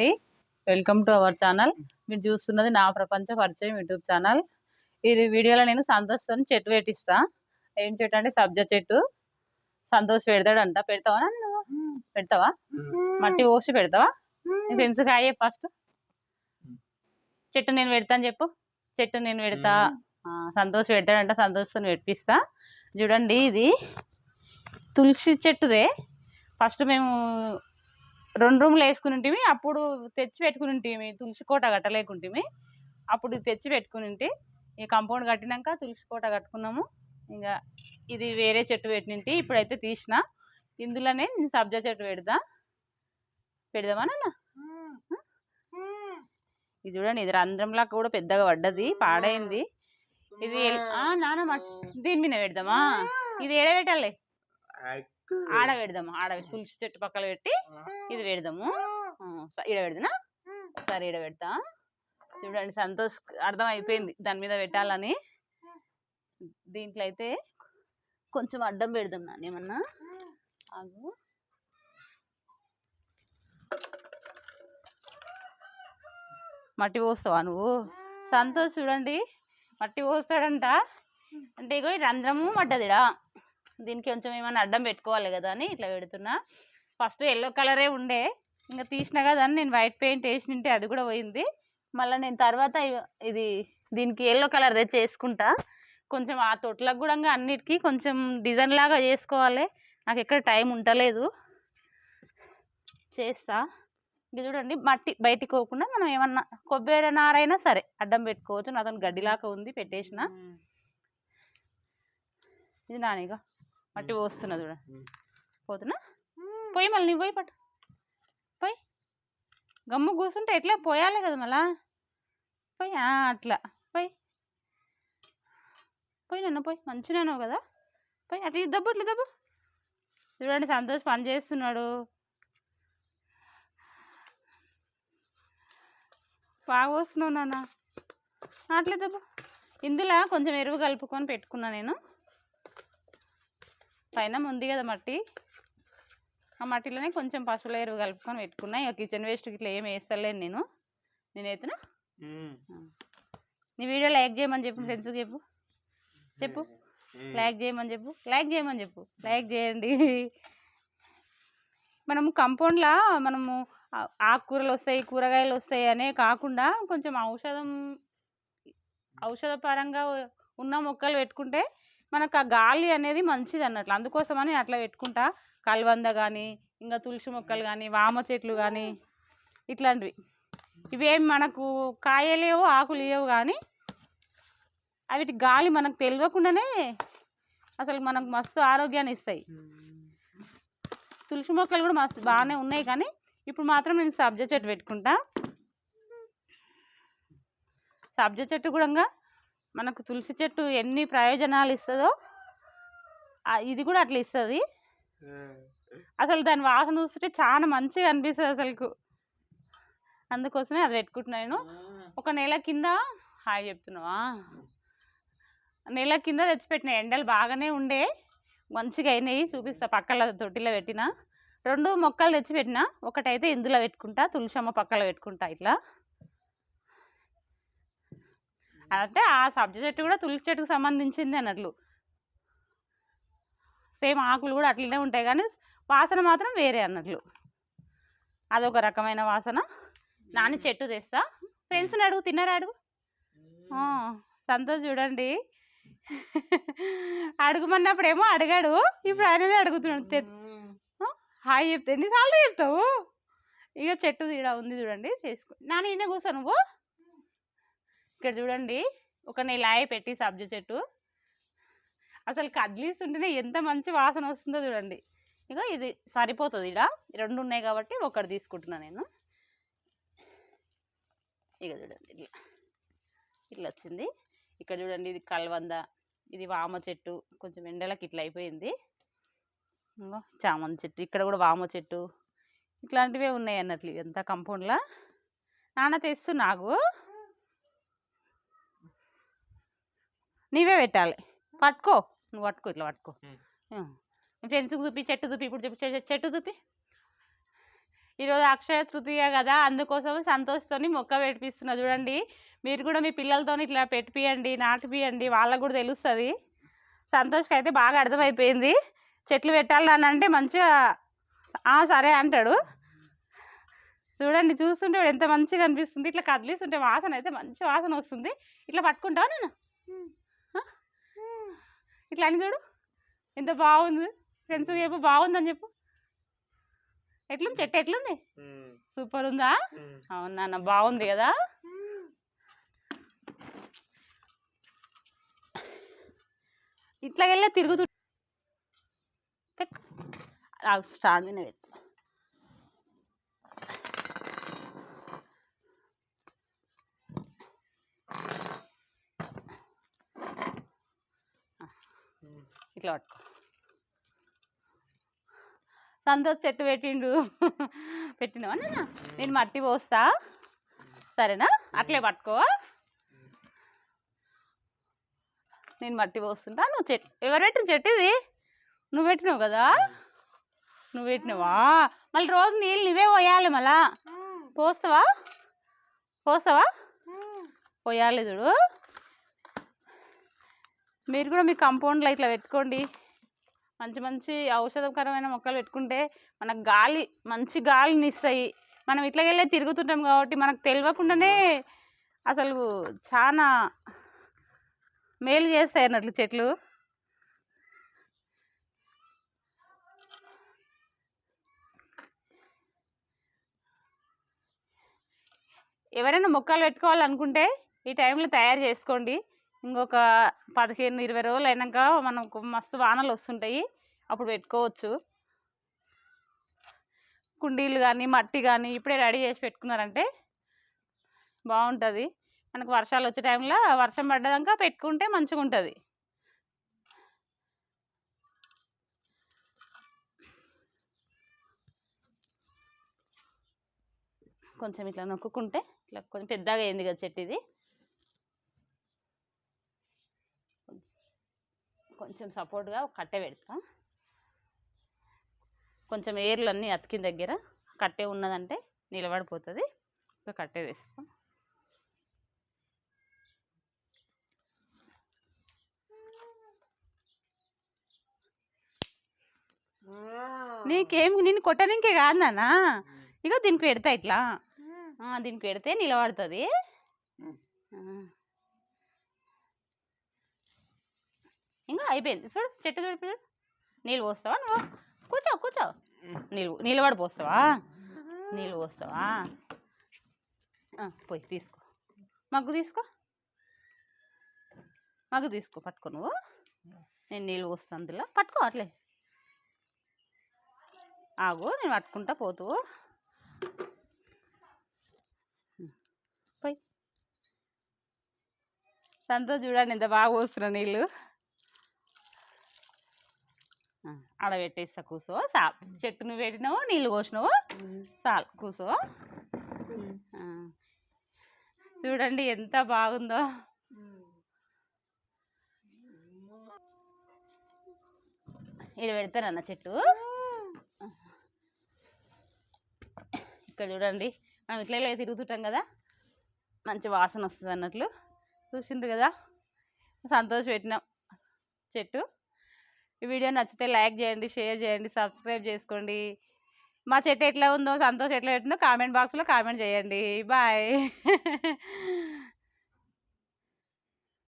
అండి. Welcome to our channel మీరు చూస్తున్నది నా ప్రపంచ పరిచయం యూట్యూబ్ ఛానల్ ఈ వీడియోలో నేను సంతోష్తో చెట్టు పెట్టిస్తా. ఏం చెట్టు అంటే సబ్జా చెట్టు. సంతోష్ పెడతాడంట. పెడతావా నువ్వు పెడతావా? మట్టి పోసి పెడతావా? నీ ఫ్రెండ్స్ కాయే ఫస్ట్ చెట్టు నేను పెడతాను చెప్పు. చెట్టు నేను పెడతా. సంతోష్ పెడతాడంట. సంతోష్తో పెట్టిస్తా. చూడండి ఇది. తులసి చెట్టుదే. ఫస్ట్ మేము రెండు రూమ్లు వేసుకుని ఉంటిమి అప్పుడు తెచ్చి పెట్టుకుని ఉంటిమి తులసి కోట కట్టలేకుంటిమి. అప్పుడు తెచ్చి పెట్టుకుని ఉంటి ఈ కాంపౌండ్ కట్టినాక తులసి కోట కట్టుకున్నాము. ఇంకా ఇది వేరే చెట్టు పెట్టింటి ఇప్పుడైతే తీసిన. ఇందులోనే నేను సబ్జా చెట్టు పెడతా. పెడదామా నాన్న? ఇది చూడండి ఇది రంధ్రంలా కూడా పెద్దగా పడ్డది పాడైంది. ఇది నాన్న దీని మీద పెడదామా? ఇది ఏడ పెట్టాలి? ఆడ పెడదాము. ఆడ తులసి చెట్టు పక్కన పెట్టి ఇది పెడదాము. ఈడ పెడదానా? సరే ఈడ పెడతా. చూడండి సంతోష్ అర్థం అయిపోయింది దాని మీద పెట్టాలని. దీంట్లో అయితే కొంచెం అడ్డం పెడదాం నాన్న ఏమన్నా? ఆగు. మట్టి పోస్తావా నువ్వు? సంతోష్ చూడండి. మట్టి పోస్తాడంట. అంటే ఇగో ఈ రంధ్రము పడ్డదిడా దీనికి కొంచెం ఏమైనా అడ్డం పెట్టుకోవాలి కదా అని ఇట్లా పెడుతున్నా. ఫస్ట్ ఎల్లో కలరే ఉండే ఇంకా తీసిన కదా అని నేను వైట్ పెయింట్ వేసినంటే అది కూడా పోయింది. మళ్ళీ నేను తర్వాత ఇది దీనికి ఎల్లో కలర్ తెచ్చి వేసుకుంటా. కొంచెం ఆ తొట్లకు కూడా అన్నిటికీ కొంచెం డిజైన్ లాగా చేసుకోవాలి. నాకు ఎక్కడ టైం ఉండలేదు. చేస్తా. ఇది చూడండి మట్టి బయటికి పోకుండా మనం ఏమన్నా కొబ్బరి నారైనా సరే అడ్డం పెట్టుకోవచ్చు. నాతో గడ్డిలాగా ఉంది పెట్టేసిన. ఇది నానిగా. మట్టి పోస్తున్నా చూడ. పోతున్నా? పోయి మళ్ళీ నీ పోయి పట్టు. పోయి. గమ్ము కూర్చుంటే ఎట్లా? పోయాలి కదా మళ్ళా. పోయి అట్లా. పోయి. పోయి నన్ను పోయి. మంచిగానే కదా. పోయి అట్లా ఇది దబ్బు ఇట్లా దబ్బు. చూడండి సంతోష్ పని చేస్తున్నాడు. బాగా వస్తున్నావు నాన్న. అట్లే దబ్బు. ఇందులో కొంచెం ఎరువు కలుపుకొని పెట్టుకున్నా నేను. పైన ఉంది కదా మట్టి. ఆ మట్టిలోనే కొంచెం పశువుల ఎరువు కలుపుకొని పెట్టుకున్నా. ఇక కిచెన్ వేస్ట్ ఇట్లా ఏం వేస్తలేను నేను. నేనైతే నీ వీడియో లైక్ చేయమని చెప్పు ఫ్రెండ్స్కి చెప్పు. చెప్పు. లైక్ చేయమని చెప్పు. లైక్ చేయమని చెప్పు. లైక్ చేయండి. మనము కంపౌండ్లా మనము ఆకుకూరలు వస్తాయి కూరగాయలు వస్తాయి అనే కాకుండా కొంచెం ఔషధం ఔషధ పరంగా ఉన్న మొక్కలు పెట్టుకుంటే మనకు ఆ గాలి అనేది మంచిది అన్నట్లు అందుకోసమని అట్లా పెట్టుకుంటా. కల్వంద కానీ ఇంకా తులసి మొక్కలు కానీ వామ చెట్లు కానీ ఇట్లాంటివి. ఇవేం మనకు కాయలేవు ఆకులు లేవు కానీ అవిటి గాలి మనకు తెలియకుండానే అసలు మనకు మస్తు ఆరోగ్యాన్ని ఇస్తాయి. తులసి మొక్కలు కూడా మస్తు బాగానే ఉన్నాయి కానీ ఇప్పుడు మాత్రం నేను సబ్జా చెట్టు పెట్టుకుంటా. సబ్జా చెట్టు కూడా మనకు తులసి చెట్టు ఎన్ని ప్రయోజనాలు ఇస్తుందో ఇది కూడా అట్లా ఇస్తుంది. అసలు దాని వాసన చూస్తుంటే చాలా మంచిగా అనిపిస్తుంది అసలుకు. అందుకోసమే అది పెట్టుకుంటున్నాను ఒక నెల కింద హాయ్ చెప్తున్నావా? నెల కింద తెచ్చిపెట్టిన ఎండలు బాగానే ఉండే మంచిగా అయినాయి చూపిస్తా పక్కల తొట్టిలో పెట్టిన. రెండు మొక్కలు తెచ్చిపెట్టిన ఒకటైతే ఇందులో పెట్టుకుంటా తులసమ్మ పక్కల పెట్టుకుంటా ఇట్లా. అంటే ఆ సబ్జ చెట్టు కూడా తులిప్ చెట్టుకు సంబంధించింది అన్నట్లు. సేమ్ ఆకులు కూడా అట్లనే ఉంటాయి కానీ వాసన మాత్రం వేరే అన్నట్లు. అదొక రకమైన వాసన. నాన్న చెట్టు తెస్తా. ఫ్రెండ్స్ని అడుగు తిన్నారా అడుగు? సంతోష్ చూడండి. అడుగుమన్నప్పుడేమో అడిగాడు. ఇప్పుడు ఆయననే అడుగుతున్నాడు. హాయ్ చెప్తే ఎన్నిసార్లు చెప్తావు? ఇక చెట్టు ఈడ ఉంది చూడండి చేసుకో నాన్న ఈయన కూర్చో నువ్వు. ఇక్కడ చూడండి ఒక నెలాయి పెట్టి సబ్జ చెట్టు. అసలు కదిలిస్తుంటేనే ఎంత మంచి వాసన వస్తుందో చూడండి. ఇక ఇది సరిపోతుంది ఇడ రెండు ఉన్నాయి కాబట్టి ఒకటి తీసుకుంటున్నా నేను. ఇక చూడండి ఇట్లా. ఇట్లా వచ్చింది. ఇక్కడ చూడండి ఇది కల్వంద ఇది వామ చెట్టు. కొంచెం ఎండలకి ఇట్లా అయిపోయింది. ఇంకో చామంతి చెట్టు ఇక్కడ కూడా వామ చెట్టు. ఇట్లాంటివే ఉన్నాయి అన్నట్లు ఎంత కంపౌండ్లా నాన్న తెస్తు నాకు నీవే పెట్టాలి. పట్టుకో. నువ్వు పట్టుకో ఇట్లా పట్టుకో. ఫ్రెండ్స్కి చూపి చెట్టు చూపి ఇప్పుడు చూపి చెట్టు చూపి. ఈరోజు అక్షయ తృతీయ కదా అందుకోసం సంతోష్తోని మొక్క పెట్టిస్తున్నా చూడండి మీరు కూడా మీ పిల్లలతో ఇట్లా పెట్టిపియండి నాటిపియండి వాళ్ళకు కూడా తెలుస్తుంది. సంతోష్కి అయితే బాగా అర్థమైపోయింది. చెట్లు పెట్టాలని అంటే మంచిగా "ఆ, సరే అంటాడు. చూడండి చూస్తుంటే ఎంత మంచిగా అనిపిస్తుంది. ఇట్లా కదిలిస్తుంటే వాసన అయితే మంచి వాసన వస్తుంది. ఇట్లా పట్టుకుంటావా నేను? ఇట్లా అని చూడు. ఎంత బాగుంది. ఫ్రెండ్స్ చెప్పు బాగుందని చెప్పు. ఎట్లుంది? చెట్టు ఎట్లుంది? సూపర్ ఉందా? అవును నాన్న బాగుంది కదా. ఇట్లా వెళ్ళే తిరుగుతూ స్టాండ్ మీద పెట్టు. పట్టుకో సంతోష్ చెట్టు పెట్టిండు. పెట్టినావా నేను మట్టి పోస్తా. సరేనా? అట్లే పట్టుకో. నేను మట్టి పోస్తుంటా. నువ్వు చెట్టు ఎవరు పెట్టిన చెట్టు ఇది? నువ్వు పెట్టినావు కదా? నువ్వు పెట్టినావా? మళ్ళీ రోజు నీళ్ళు నువ్వే పోయాలి మళ్ళా. పోస్తావా? పోస్తావా? పోయాలి చూడు. మీరు కూడా మీ కంపౌండ్లో ఇట్లా పెట్టుకోండి. మంచి మంచి ఔషధకరమైన మొక్కలు పెట్టుకుంటే మనకు గాలి మంచి గాలిని ఇస్తాయి. మనం ఇట్లాగెళ్ళే తిరుగుతుంటాం కాబట్టి మనకు తెలియకుండానే అసలు చాలా మేలు చేస్తాయి అన్నట్లు చెట్లు. ఎవరైనా మొక్కలు పెట్టుకోవాలనుకుంటే ఈ టైంలో తయారు చేసుకోండి. ఇంకొక పదిహేను ఇరవై రోజులు అయినాక మనకు మస్తు వానలు వస్తుంటాయి. అప్పుడు పెట్టుకోవచ్చు. కుండీలు కానీ మట్టి కానీ ఇప్పుడే రెడీ చేసి పెట్టుకున్నారంటే బాగుంటుంది. మనకు వర్షాలు వచ్చే టైంలో వర్షం పడ్డాక పెట్టుకుంటే మంచిగా ఉంటుంది కొంచెం ఇట్లా నొక్కుంటే ఇట్లా కొంచెం పెద్దగా అయింది కదా చెట్టు ఇది. కొంచెం సపోర్ట్గా ఒక కట్టె పెడతా. కొంచెం ఏర్లు అన్నీ అతికిన దగ్గర కట్టె ఉన్నదంటే నిలబడిపోతుంది. ఒక కట్టె వేస్తాం నీకేం నేను కొట్టడానికే కాదు నాన్న. ఇగో దీనికి పెడతా ఇట్లా. దీనికి పెడితే నిలబడుతుంది ఆ. ఇంకా అయిపోయింది. చూడు చెట్టు చూడు చూడు నీళ్ళు పోస్తావా నువ్వు? కూర్చో కూర్చో. నీళ్ళు నిలబడి పోస్తావా? నీళ్ళు పోస్తావా? పోయి తీసుకో. మగ్గు తీసుకో. మగ్గు తీసుకో పట్టుకో నువ్వు. నేను నీళ్ళు పోస్తాను అందులో. పట్టుకో అట్లే. ఆగు నేను పట్టుకుంటా పోతూ. పోయి. సంతోష్ చూడండి ఎంత బాగా పోస్తున్నా నీళ్ళు ఆ, ఆడ పెట్టేస్తా కూసో సా చెట్టు నువ్వు పెట్టినావు నీళ్ళు పోసినావు చాలు కూసో. చూడండి ఎంత బాగుందో. ఇది పెడతానన్న చెట్టు? ఇక్కడ చూడండి మనం ఇట్లా ఇలా తిరుగుతుంటాం కదా మంచి వాసన వస్తుంది అన్నట్లు చూసిండ్రు కదా సంతోష్ పెట్టినాం చెట్టు. ఈ వీడియో నచ్చితే లైక్ చేయండి షేర్ చేయండి సబ్స్క్రైబ్ చేసుకోండి. మా చెట్టు ఎట్లా ఉందో సంతోష్ ఎట్లా పెట్టిందో కామెంట్ బాక్స్లో కామెంట్ చేయండి. బాయ్.